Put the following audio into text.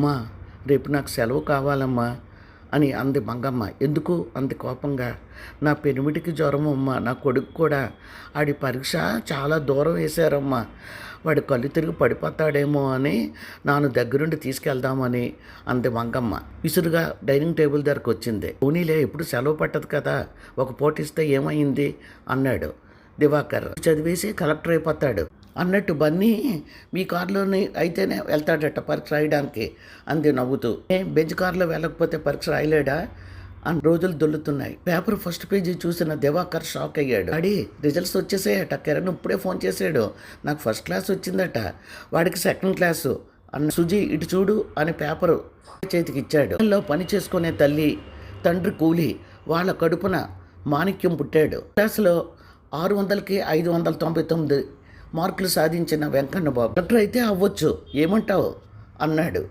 అమ్మా రేపు నాకు సెలవు కావాలమ్మా అని అంది మంగమ్మ. ఎందుకు? అంది కోపంగా. నా పెనిమిటికి జ్వరం అమ్మా నా కొడుకు కూడా ఆడి పరీక్ష చాలా దూరం వేశారమ్మా. వాడి కళ్ళు తిరిగి పడిపోతాడేమో అని నాను దగ్గరుండి తీసుకెళ్దామని అంది మంగమ్మ. విసురుగా డైనింగ్ టేబుల్ దగ్గరకు వచ్చింది. పోనీలే ఎప్పుడు సెలవు పట్టదు కదా ఒక పూట ఇస్తే ఏమైంది? అన్నాడు. దివాకర్. చదివేసి కలెక్టర్ అయిపోతాడు. అన్నట్టు బన్నీ మీ కారులోని అయితేనే వెళ్తాడట పరీక్ష రాయడానికి అంది నవ్వుతూ. బెంచ్ కారులో వెళ్ళకపోతే పరీక్ష రాయలేడా? అని రోజులు దొల్లుతున్నాయి. పేపర్ ఫస్ట్ పేజీ చూసిన దివాకర్ షాక్ అయ్యాడు. అడి రిజల్ట్స్ వచ్చేసాయట. కిరణ్ ఇప్పుడే ఫోన్ చేశాడు. నాకు ఫస్ట్ క్లాస్ వచ్చిందట. వాడికి సెకండ్ క్లాసు అన్న సుజీ ఇటు చూడు అని పేపరు చేతికి ఇచ్చాడు. పని చేసుకునే తల్లి తండ్రి కూలి వాళ్ళ కడుపున మాణిక్యం పుట్టాడు. క్లాసులో ఆరు వందలకి ఐదు వందల తొంభై తొమ్మిది మార్కులు సాధించిన వెంకన్న బాబు డాక్టర్ అయితే అవ్వచ్చు. ఏమంటావు? అన్నాడు.